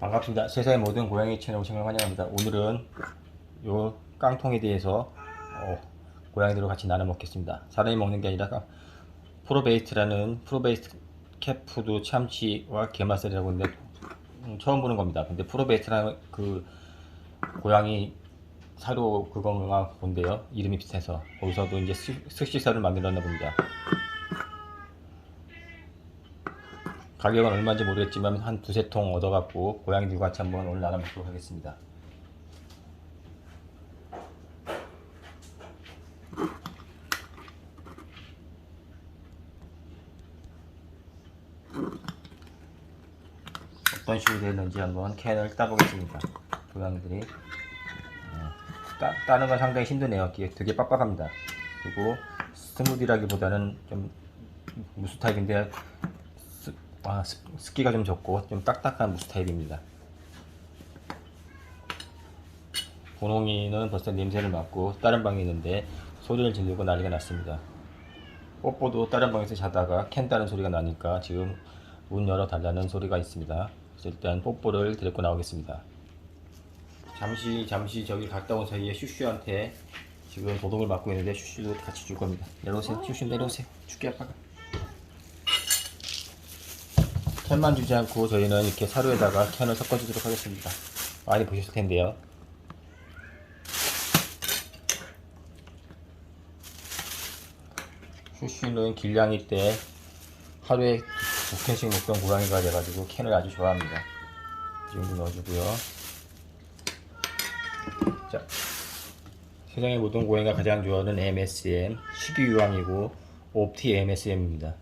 반갑습니다. 세상의 모든 고양이 채널 오신 걸 환영합니다. 오늘은 요 깡통에 대해서 어, 고양이들과 같이 나눠 먹겠습니다. 사람이 먹는 게 아니라 깡- 프로베이스트라는 프로베이스트 캣푸드 참치와 게맛살이라고 있는데 음, 처음 보는 겁니다. 근데 프로베이스트라는 그 고양이 사료 그거가 본데요. 이름이 비슷해서 거기서도 이제 스- 스시살을 만들었나 봅니다. 가격은 얼마인지 모르겠지만 한 두세 통 얻어갖고 고양이들과 같이 한번 오늘 나눠 먹도록 하겠습니다. 어떤 식으로 되는지 한번 캔을 따보겠습니다. 고양이들이 어, 따, 따는 건 상당히 힘드네요. 되게 빡빡합니다. 그리고 스무디라기보다는 좀 무수 타입인데 스, 아, 습, 습기가 좀 적고 좀 딱딱한 무스 타입입니다. 분홍이는 벌써 냄새를 맡고 다른 방에 있는데 소리를 지르고 난리가 났습니다. 뽀뽀도 다른 방에서 자다가 캔 따는 소리가 나니까 지금 문 열어 달라는 소리가 있습니다. 일단 뽀뽀를 데리고 나오겠습니다. 잠시 잠시 저기 갔다 온 사이에 슈슈한테 지금 도둑을 맞고 있는데 슈슈도 같이 줄 겁니다. 내려오세요. 슈슈 내려오세요. 죽게 아빠가. 캔만 주지 않고 저희는 이렇게 사료에다가 캔을 섞어주도록 하겠습니다. 많이 보셨을 텐데요. 슈슈는 길냥이 때 하루에 두 캔씩 먹던 고양이가 돼가지고 캔을 아주 좋아합니다. 이 정도 넣어주고요. 자, 세상의 모든 고양이가 가장 좋아하는 MSM 12유황이고 옵티 MSM입니다.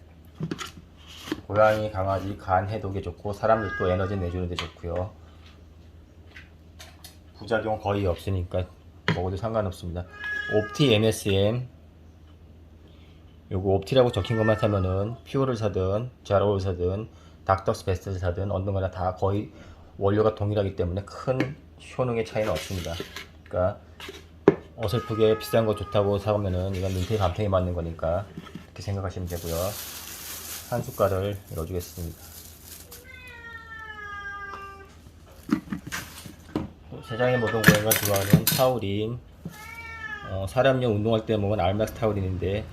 고양이, 강아지 간 해독에 좋고 사람들도 에너지 내주는데 좋고요. 부작용 거의 없으니까 먹어도 상관없습니다. 옵티 MSM 요거 옵티라고 적힌 것만 사면은 퓨어를 사든 자로를 사든 닥터스 베스트를 사든 얻는 거나 다 거의 원료가 동일하기 때문에 큰 효능의 차이는 없습니다. 그러니까 어설프게 비싼 거 좋다고 사오면은 이건 눈태 감탱이 맞는 거니까 이렇게 생각하시면 되고요. 한 숟갈을 넣어주겠습니다. 세상의 모든 고양이가 좋아하는 타우린 어, 사람용 운동할 때 먹은 알마스 타우린인데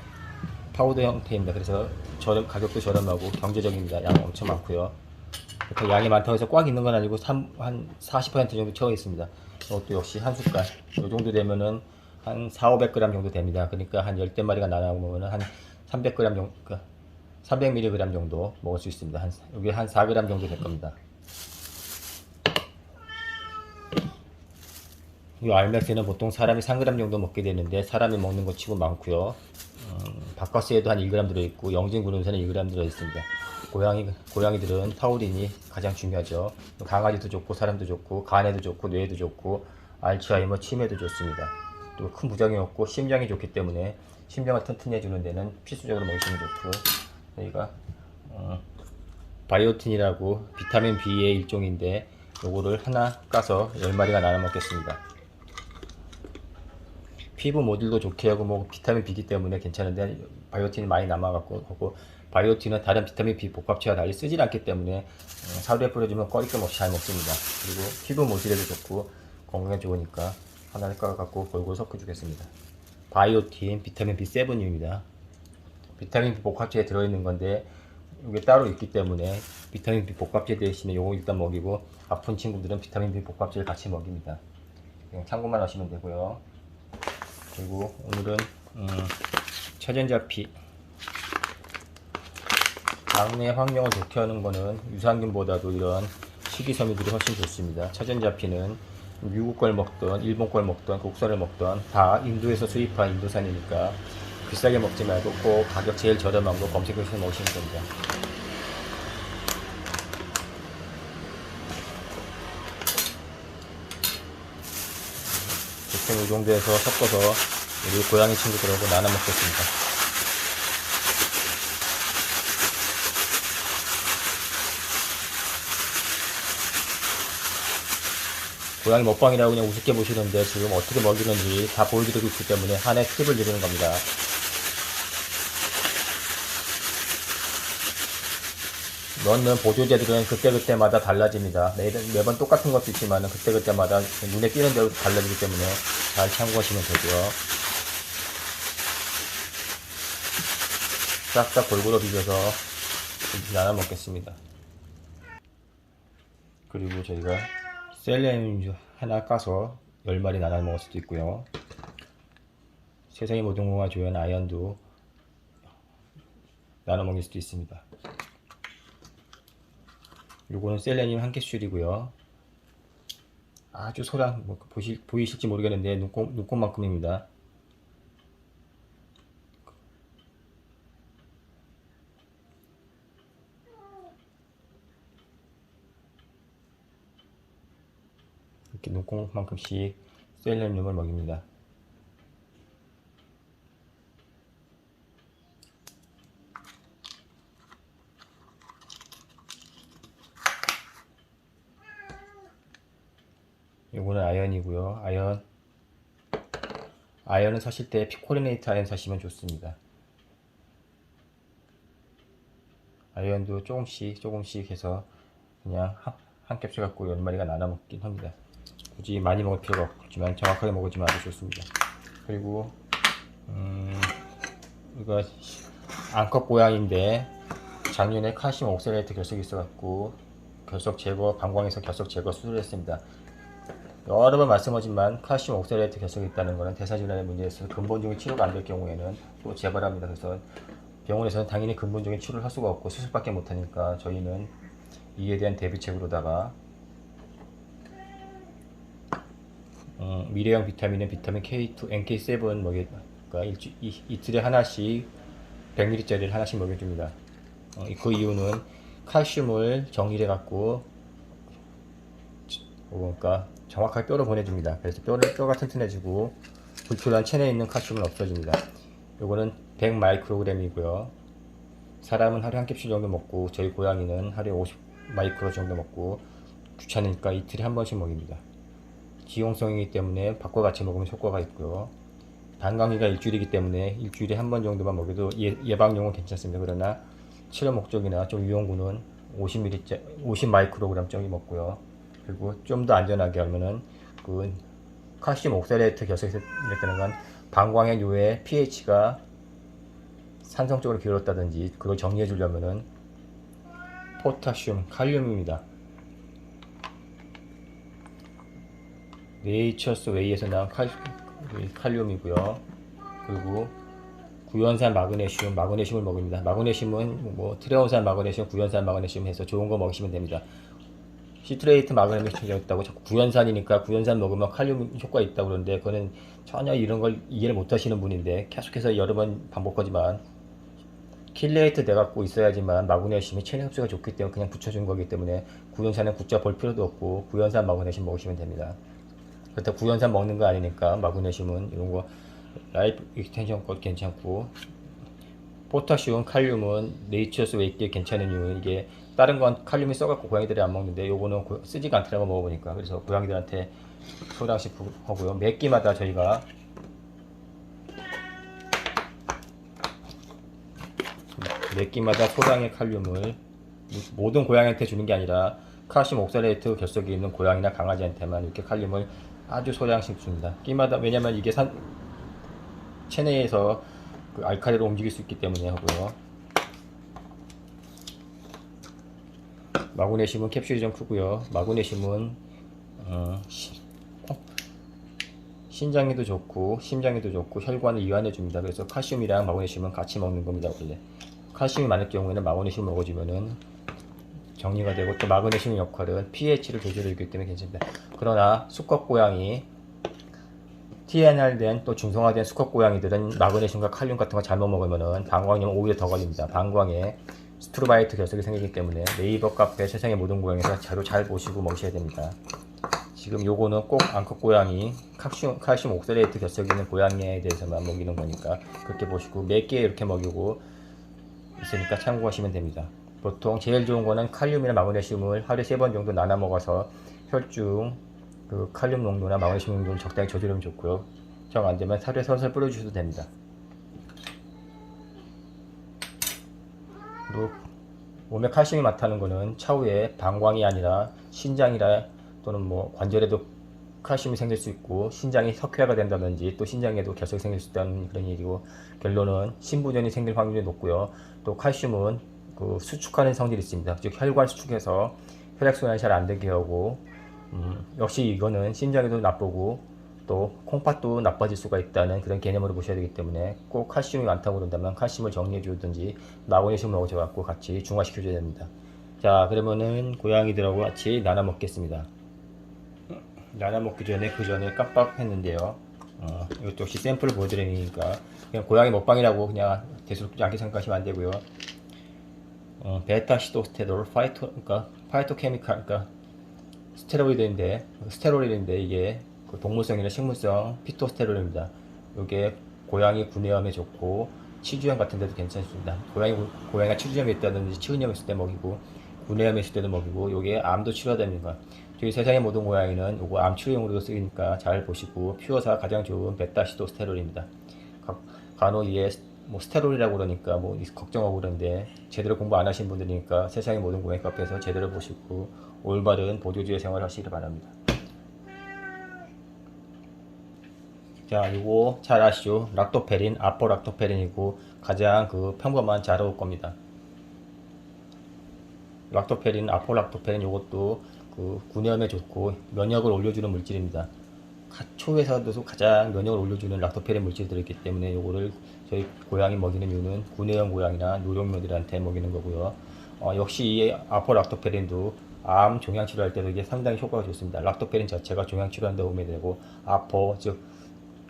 파우더 형태입니다. 그래서 저렴 가격도 저렴하고 경제적입니다. 양 엄청 많고요. 양이 많다고 해서 꽉 있는 건 아니고 3, 한 40% 정도 채워 있습니다. 이것도 역시 한 숟갈. 이 정도 되면은 한 4, 500g 정도 됩니다. 그러니까 한 열대 마리가 나눠보면은 한 300g 정도, 그러니까 300mg 정도 먹을 수 있습니다. 한, 여기 한 4g 정도 될 겁니다. 이 알맥스는 보통 사람이 3g 정도 먹게 되는데 사람이 먹는 것 치고 많고요. 음, 바카스에도 한 1g 들어있고 영진 구름새는 1g 들어있습니다. 고양이, 고양이들은 타우린이 가장 중요하죠. 강아지도 좋고 사람도 좋고 간에도 좋고 뇌에도 좋고 알츠하이머 치매도 좋습니다. 또 큰 부작용이 없고 심장이 좋기 때문에 심장을 튼튼히 해주는 데는 필수적으로 먹이시면 좋고 저희가 어, 바이오틴이라고 비타민 B의 일종인데 요거를 하나 까서 10마리가 나눠 먹겠습니다. 피부 모듈도 좋게 하고 뭐 비타민 B기 때문에 괜찮은데 바이오틴이 많이 남아갖고 하고 바이오틴은 다른 비타민 B 복합체와 달리 쓰질 않기 때문에 어, 사료에 뿌려주면 꺼리낌 없이 잘 먹습니다. 그리고 피부 모듈에도 좋고 건강에 좋으니까 하나를 까갖고 골고루 섞어주겠습니다. 바이오틴 비타민 B7입니다. 비타민 B 복합체에 들어있는 건데 이게 따로 있기 때문에 비타민 B 복합제 대신에 요거 일단 먹이고 아픈 친구들은 비타민 B 복합제를 같이 먹입니다. 참고만 하시면 되고요. 그리고 오늘은 음, 차전자피 장내 환경을 좋게 하는 거는 유산균보다도 이런 식이섬유들이 훨씬 좋습니다. 차전자피는 미국 걸 먹던 일본 걸 먹던 국산을 먹던 다 인도에서 수입한 인도산이니까 비싸게 먹지 말고 꼭 가격 제일 저렴한 거 검색해서 먹으시면 됩니다. 대충 이 정도에서 섞어서 우리 고양이 친구들하고 나눠 먹겠습니다. 고양이 먹방이라고 그냥 우습게 보시는데 지금 어떻게 먹이는지 다 보여드리고 있기 때문에 한해 팁을 드리는 겁니다. 넣는 보조제들은 그때그때마다 달라집니다. 매, 매번 똑같은 것도 있지만 그때그때마다 눈에 띄는 대로 달라지기 때문에 잘 참고하시면 되고요. 싹싹 골고루 비벼서 나눠 먹겠습니다. 그리고 저희가 셀렌 하나 까서 10마리 나눠 먹을 수도 있고요. 세상의 모든 공화 조연 아연도 나눠 먹일 수도 있습니다. 요거는 셀레늄 한 캡슐이고요. 아주 소량 뭐 보실 보이실지 모르겠는데 눈곱 눈곱만큼입니다. 이렇게 눈곱만큼씩 셀레늄을 먹입니다. 요거는 아연 아연은 사실 때 피코리네이트 아연 사시면 좋습니다. 아연도 조금씩 조금씩 해서 그냥 한, 한 캡슐 갖고 열 마리가 나눠 먹긴 합니다. 굳이 많이 먹을 필요가 없지만 정확하게 먹어주면 아주 좋습니다. 그리고 음, 이거 암컷 고양인데 작년에 칼슘 옥살레이트 결석이 있어갖고 결석 제거 방광에서 결석 제거 수술을 했습니다. 여러 번 말씀하지만 칼슘 옥살레이트 결석이 있다는 것은 대사질환의 문제에서 근본적인 치료가 안 될 경우에는 또 재발합니다. 그래서 병원에서는 당연히 근본적인 치료를 할 수가 없고 수술밖에 못하니까 저희는 이에 대한 대비책으로다가 음, 미래형 비타민은 비타민 K2, NK7 먹이니까 일주, 이, 이틀에 하나씩 100ml짜리를 하나씩 먹여줍니다. 어, 그 이유는 칼슘을 정리해 갖고 그러니까 정확하게 뼈로 보내줍니다. 그래서 뼈를, 뼈가 튼튼해지고 불필요한 체내에 있는 칼슘은 없어집니다. 요거는 100 마이크로그램이고요. 사람은 하루에 한 캡슐 정도 먹고 저희 고양이는 하루에 50 마이크로 정도 먹고 귀찮으니까 이틀에 한 번씩 먹입니다. 지용성이기 때문에 밥과 같이 먹으면 효과가 있고요. 단강기가 일주일이기 때문에 일주일에 한 번 정도만 먹여도 예, 예방용은 괜찮습니다. 그러나 치료 목적이나 좀 유용군은 50ml, 50 마이크로그램짜리 먹고요. 그리고 좀 더 안전하게 하면은 그 칼슘 옥살레이트 결석이 됐다는 건 방광의 요에 pH가 산성적으로 기울었다든지 그걸 정리해 주려면은 포타슘, 칼륨입니다. 네이처스 웨이에서 나온 칼, 칼륨이고요. 그리고 구연산 마그네슘, 마그네슘을 먹습니다. 마그네슘은 뭐 트레온산 마그네슘, 구연산 마그네슘 해서 좋은 거 먹으시면 됩니다. 시트레이트 마그네슘이었다고 자꾸 구연산이니까 구연산 먹으면 칼륨 효과 있다고 그러는데 그거는 전혀 이런 걸 이해를 못 하시는 분인데 계속해서 여러 번 반복하지만 킬레이트 돼 갖고 있어야지만 마그네슘이 체내 흡수가 좋기 때문에 그냥 붙여준 거기 때문에 구연산은 굳자 볼 필요도 없고 구연산 마그네슘 먹으시면 됩니다. 그렇다고 구연산 먹는 거 아니니까 마그네슘은 이런 거 라이프 익스텐션 것 괜찮고 포타슘, 칼륨은 네이처스 웨이트에 괜찮은 이유는 이게 다른 건 칼륨이 써갖고 고양이들이 안 먹는데 요거는 고- 쓰지가 않더라고 먹어보니까 그래서 고양이들한테 소량씩 부- 하고요 몇 끼마다 저희가 몇 끼마다 소량의 칼륨을 모든 고양이한테 주는 게 아니라 칼슘 옥살레이트 결석이 있는 고양이나 강아지한테만 이렇게 칼륨을 아주 소량씩 줍니다. 끼마다 왜냐면 이게 산 체내에서 그 알칼리로 움직일 수 있기 때문에 하고요. 마그네슘은 캡슐이 좀 크고요. 마그네슘은 어, 신장에도 좋고 심장에도 좋고 혈관을 이완해 줍니다. 그래서 칼슘이랑 마그네슘은 같이 먹는 겁니다. 원래 칼슘이 많을 경우에는 마그네슘 먹어주면은 정리가 되고 또 마그네슘 역할은 pH를 조절해 주기 때문에 괜찮습니다. 그러나 수컷 고양이 TNR 된 또 중성화된 수컷 고양이들은 마그네슘과 칼륨 같은 거 잘못 먹으면은 방광염 오히려 더 걸립니다. 방광에 스트로바이트 결석이 생기기 때문에 네이버 카페 세상의 모든 고양이에서 자료 잘 보시고 먹으셔야 됩니다. 지금 요거는 꼭 암컷 고양이 칼슘, 칼슘 옥살레이트 결석이 있는 고양이에 대해서만 먹이는 거니까 그렇게 보시고 몇 개 이렇게 먹이고 있으니까 참고하시면 됩니다. 보통 제일 좋은 거는 칼륨이나 마그네슘을 하루에 세 번 정도 나눠 먹어서 혈중 그 칼륨 농도나 마그네슘 농도를 적당히 조절하면 좋고요. 정 안 되면 살에 설설 뿌려주셔도 됩니다. 그리고 몸에 칼슘이 많다는 것은 차후에 방광이 아니라 신장이라 또는 뭐 관절에도 칼슘이 생길 수 있고 신장이 석회화가 된다든지 또 신장에도 결석이 생길 수 있다는 그런 일이고 결론은 신부전이 생길 확률이 높고요. 또 칼슘은 그 수축하는 성질이 있습니다. 즉 혈관 수축해서 혈액순환이 잘 안 되게 하고 음, 역시 이거는 심장에도 나쁘고 또 콩팥도 나빠질 수가 있다는 그런 개념으로 보셔야 되기 때문에 꼭 칼슘이 많다고 그런다면 칼슘을 정리해 주든지 마그네슘을 먹어줘 갖고 같이 중화시켜 줘야 됩니다. 자 그러면은 고양이들하고 같이 나눠 먹겠습니다. 나눠 먹기 전에 그 전에 깜빡했는데요. 어, 이것도 역시 샘플을 보여드리니까 그냥 고양이 먹방이라고 그냥 대수롭지 않게 생각하시면 안 되고요. 어, 베타 시도스테롤 파이토 그러니까 파이토케미칼 그러니까 스테로이드인데 스테로이드인데 이게 그 동물성이나 식물성 피토스테롤입니다. 이게 고양이 구내염에 좋고 치주염 같은 데도 괜찮습니다. 고양이 고양이가 치주염이 있다든지 치은염 있을 때 먹이고 구내염 있을 때도 먹이고 요게 암도 치료됩니다. 저희 세상의 모든 고양이는 요거 암 치료용으로도 쓰니까 잘 보시고 퓨어사 가장 좋은 베타시도스테롤입니다. 가- 간혹 이게 뭐 스테롤이라고 그러니까 뭐 걱정하고 그러는데 제대로 공부 안 하신 분들이니까 세상의 모든 고양이 카페에서 제대로 보시고 올바른 보조주의 생활 하시길 바랍니다. 자, 요거 잘 아시죠? 락토페린, 아포락토페린이고 가장 그 평범한 자라올 겁니다. 락토페린, 아포락토페린 요것도 그 구내염에 좋고 면역을 올려주는 물질입니다. 가- 초에서도 가장 면역을 올려주는 락토페린 물질이 들어있기 때문에 요거를 저희 고양이 먹이는 이유는 구내염 고양이나 노령묘들한테 먹이는 거고요. 어, 역시 이 아포락토페린도 암 종양 치료할 때도 이게 상당히 효과가 좋습니다. 락토페린 자체가 종양 치료하는 데 도움이 되고 아포 즉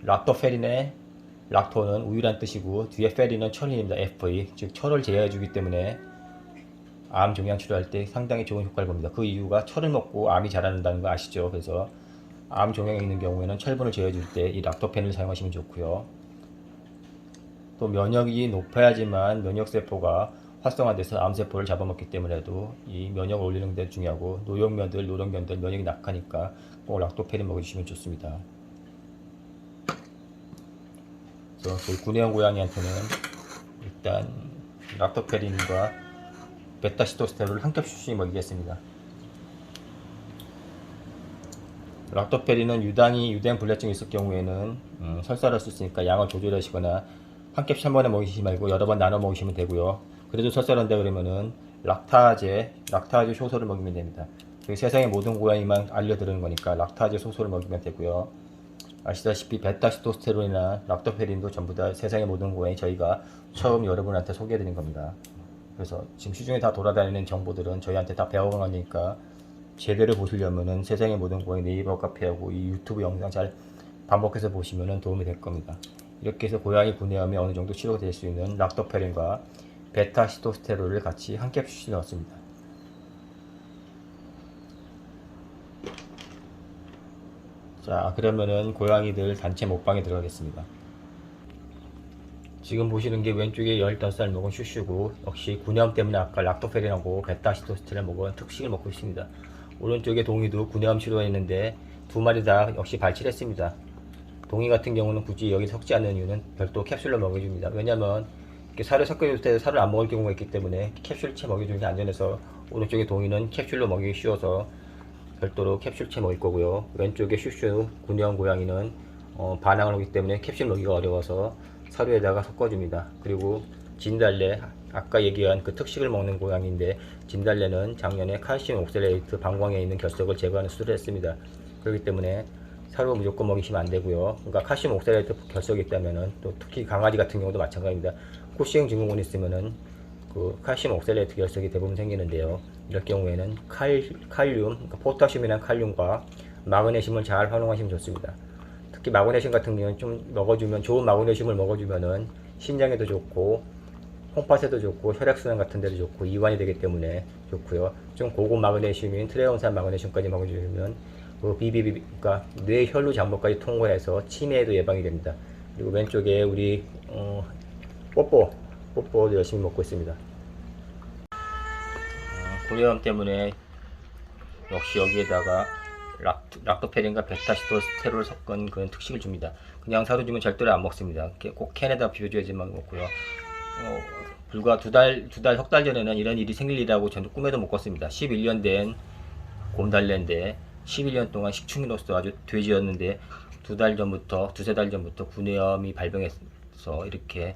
락토페린의 락토는 우유란 뜻이고 뒤에 페린은 철인입니다. FE 즉 철을 제어해 주기 때문에 암 종양 치료할 때 상당히 좋은 효과를 봅니다. 그 이유가 철을 먹고 암이 자라는다는 거 아시죠? 그래서 암 종양이 있는 경우에는 철분을 제어해 줄 때 이 락토펜을 사용하시면 좋고요. 또 면역이 높아야지만 면역세포가 활성화돼서 암세포를 잡아먹기 때문에도 이 면역을 올리는 데 중요하고 노령면들, 노령견들 면역이 약하니까 꼭 락토페린 먹여주시면 좋습니다. 그래서 저희 구내염 고양이한테는 일단 락토페린과 베타시토스테롤을 한 겹씩 먹이겠습니다. 락토페린은 유당이 유당 불내증이 있을 경우에는 음, 설사를 할수 있으니까 양을 조절하시거나 한 겹씩 한 번에 먹이시지 말고 여러 번 나눠 먹이시면 되고요. 그래도 설사한다 그러면은 락타제, 락타제 효소를 먹이면 됩니다. 저희 세상의 모든 고양이만 알려드리는 거니까 락타제 효소를 먹이면 되고요. 아시다시피 베타시토스테론이나 락토페린도 전부 다 세상의 모든 고양이 저희가 처음 여러분한테 소개해드린 겁니다. 그래서 지금 시중에 다 돌아다니는 정보들은 저희한테 다 배워간 거니까 제대로 보시려면은 세상의 모든 고양이 네이버 카페하고 이 유튜브 영상 잘 반복해서 보시면은 도움이 될 겁니다. 이렇게 해서 고양이 구내염이 어느 정도 치료가 될 수 있는 락토페린과 베타시토스테롤을 같이 한 캡슐씩 넣었습니다. 자, 그러면은 고양이들 단체 먹방에 들어가겠습니다. 지금 보시는 게 왼쪽에 15살 먹은 슈슈고 역시 구내염 때문에 아까 락토페린하고 베타시토스테를 먹은 특식을 먹고 있습니다. 오른쪽에 동이도 구내염 치료했는데 두 마리 다 역시 발치했습니다. 동이 같은 경우는 굳이 여기 섞지 않는 이유는 별도 캡슐로 먹여줍니다. 왜냐면 이렇게 살을 섞여줄 때 살을 안 먹을 경우가 있기 때문에 캡슐채 먹여주는 게 안전해서 오른쪽에 동이는 캡슐로 먹이기 쉬워서 별도로 캡슐채 먹일 거고요. 왼쪽에 슈슈 구내염 고양이는 어, 반항을 하기 때문에 캡슐 먹기가 어려워서 사료에다가 섞어줍니다. 그리고 진달래 아까 얘기한 그 특식을 먹는 고양이인데 진달래는 작년에 칼슘 옥살레이트 방광에 있는 결석을 제거하는 수술을 했습니다. 그렇기 때문에 사료 무조건 먹이시면 안 되고요. 그러니까 칼슘 옥살레이트 결석이 있다면은 또 특히 강아지 같은 경우도 마찬가지입니다. 코시형 증후군 있으면은 그 칼슘 옥살레이트 결석이 대부분 생기는데요. 이럴 경우에는 칼, 칼륨, 그러니까 포타슘이나 칼륨과 마그네슘을 잘 활용하시면 좋습니다. 특히 마그네슘 같은 경우는 좀 먹어주면 좋은 마그네슘을 먹어주면은 신장에도 좋고 콩팥에도 좋고 혈액순환 같은 데도 좋고 이완이 되기 때문에 좋고요. 좀 고급 마그네슘인 트레온산 마그네슘까지 먹어주면 그 비비비 그러니까 뇌 혈루 장벽까지 통과해서 치매에도 예방이 됩니다. 그리고 왼쪽에 우리 어, 뽀뽀 뽀뽀도 열심히 먹고 있습니다. 고려염 때문에 역시 여기에다가 락, 락토페린과 베타시토스테롤 섞은 그런 특식을 줍니다. 그냥 사료 주면 절대로 안 먹습니다. 꼭 캔에다 비벼줘야지만 먹고요. 어, 불과 두 달, 두 달, 석 달 전에는 이런 일이 생길 일이라고 저는 꿈에도 못 꿨습니다. 11년 된 곰달래인데 11년 동안 식충이로서 아주 돼지였는데 두 달 전부터, 두세 달 전부터 구내염이 발병해서 이렇게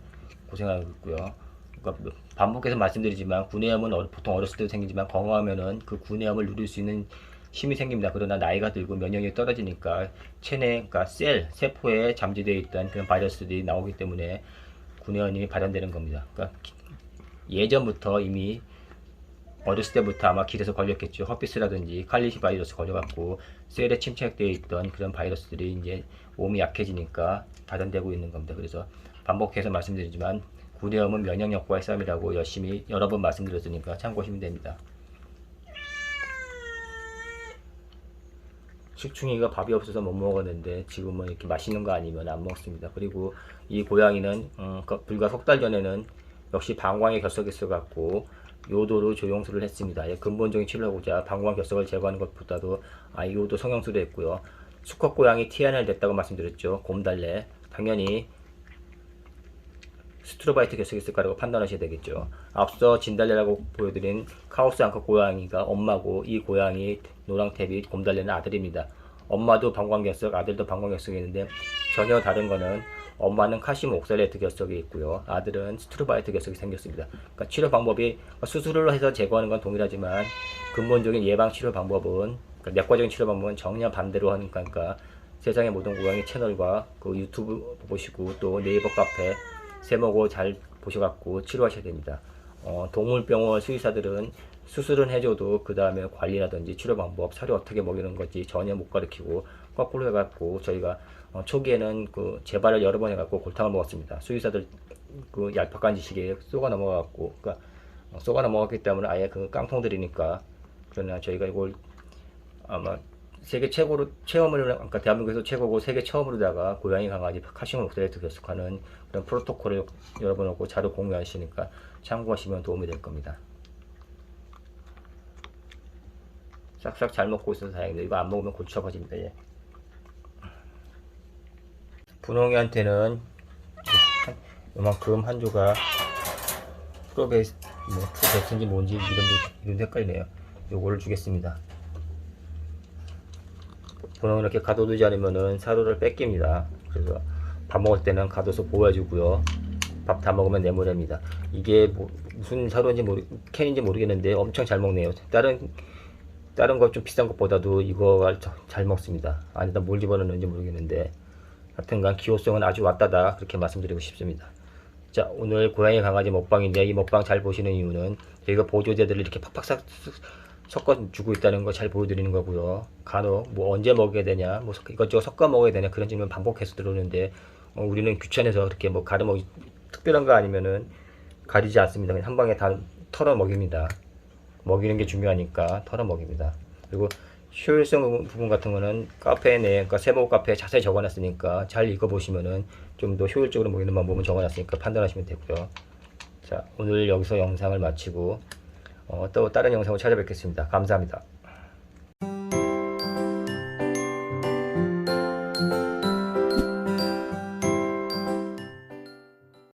고생하고 있고요. 그러니까 반복해서 말씀드리지만 구내염은 어- 보통 어렸을 때도 생기지만 건강하면은 그 구내염을 누릴 수 있는 힘이 생깁니다. 그러나 나이가 들고 면역력이 떨어지니까 체내, 그러니까 셀, 세포에 잠재되어 있던 그런 바이러스들이 나오기 때문에 구내염이 발현되는 겁니다. 그러니까 기- 예전부터 이미 어렸을 때부터 아마 길에서 걸렸겠죠. 허피스라든지 칼리시 바이러스 걸려갖고 셀에 침착되어 있던 그런 바이러스들이 이제 몸이 약해지니까 발현되고 있는 겁니다. 그래서 반복해서 말씀드리지만 구내염은 면역력과의 싸움이라고 열심히 여러 번 말씀드렸으니까 참고하시면 됩니다. 식충이가 밥이 없어서 못 먹었는데 지금은 이렇게 맛있는 거 아니면 안 먹습니다. 그리고 이 고양이는 음, 그 불과 석 달 전에는 역시 방광에 결석이 있어갖고 요도로 조영수를 했습니다. 예, 근본적인 치료를 하고자 방광 결석을 제거하는 것보다도 아, 요도 성형수를 했고요. 수컷 고양이 TNR 됐다고 말씀드렸죠. 곰달래 당연히 스트로바이트 거라고 판단하셔야 되겠죠. 앞서 진달래라고 보여드린 카오스 앙컷 고양이가 엄마고 이 고양이 노랑탭이 곰달래는 아들입니다. 엄마도 방광결석, 아들도 방광결석이 있는데 전혀 다른 거는 엄마는 옥살레이트 결석이 있고요. 아들은 스트로바이트 결석이 생겼습니다. 그러니까 치료 방법이 수술을 해서 제거하는 건 동일하지만 근본적인 예방 치료 방법은 그러니까 내과적인 치료 방법은 정녕 반대로 하니까 그러니까 세상의 모든 고양이 채널과 그 유튜브 보시고 또 네이버 카페 세모고 잘 보셔갖고 치료하셔야 됩니다. 어, 동물병원 수의사들은 수술은 해줘도 그 다음에 관리라든지 치료 방법, 사료 어떻게 먹이는 건지 전혀 못 가르치고 거꾸로 해갖고 저희가 어, 초기에는 그 재발을 여러 번 해갖고 골탕을 먹었습니다. 수의사들 그 얄팍한 지식에 쏘가 넘어갔고, 그러니까 어, 쏘가 넘어갔기 때문에 아예 그 깡통 들이니까 그러나 저희가 이걸 아마 세계 최고로 체험을 그러니까 대한민국에서 최고고 세계 처음으로다가 고양이 강아지 칼슘 옥살레이트 결석하는 그런 프로토콜을 여러분하고 자료 공유하시니까 참고하시면 도움이 될 겁니다. 싹싹 잘 먹고 있어서 다행이다. 이거 안 먹으면 골치 아파집니다. 예. 분홍이한테는 한- 요만큼 한 조각 프로베이스 뭐 프로베이스인지 뭔지 이름도 이름도 헷갈리네요. 요거를 주겠습니다. 분홍 이렇게 가둬두지 않으면은 사료를 뺏깁니다. 그래서 밥 먹을 때는 가둬서 보여주고요. 밥 다 먹으면 내보냅니다. 이게 뭐 무슨 사료인지 모르 캔인지 모르겠는데 엄청 잘 먹네요. 다른 다른 것 좀 비싼 것보다도 이거가 더잘 먹습니다. 안에다 뭘 집어넣는지 모르겠는데 하여튼간 기호성은 아주 왔다다 그렇게 말씀드리고 싶습니다. 자 오늘 고양이 강아지 먹방인데 이 먹방 잘 보시는 이유는 저희가 보조제들을 이렇게 팍팍 싹 섞어 주고 있다는 거잘 보여드리는 거고요. 간혹 뭐 언제 먹어야 되냐, 뭐 섞- 이것저것 섞어 먹어야 되냐 그런 질문 반복해서 들어오는데 어, 우리는 귀찮아서 그렇게 뭐 가려 먹 특별한 거 아니면은 가리지 않습니다. 그냥 한 방에 다 털어 먹입니다. 먹이는 게 중요하니까 털어 먹입니다. 그리고 효율성 부분 같은 거는 카페 내, 그러니까 세모 카페에 자세히 적어놨으니까 잘 읽어보시면은 좀 더 효율적으로 먹이는 방법은 적어놨으니까 판단하시면 되고요. 자, 오늘 여기서 영상을 마치고 어, 또 다른 영상으로 찾아뵙겠습니다. 감사합니다.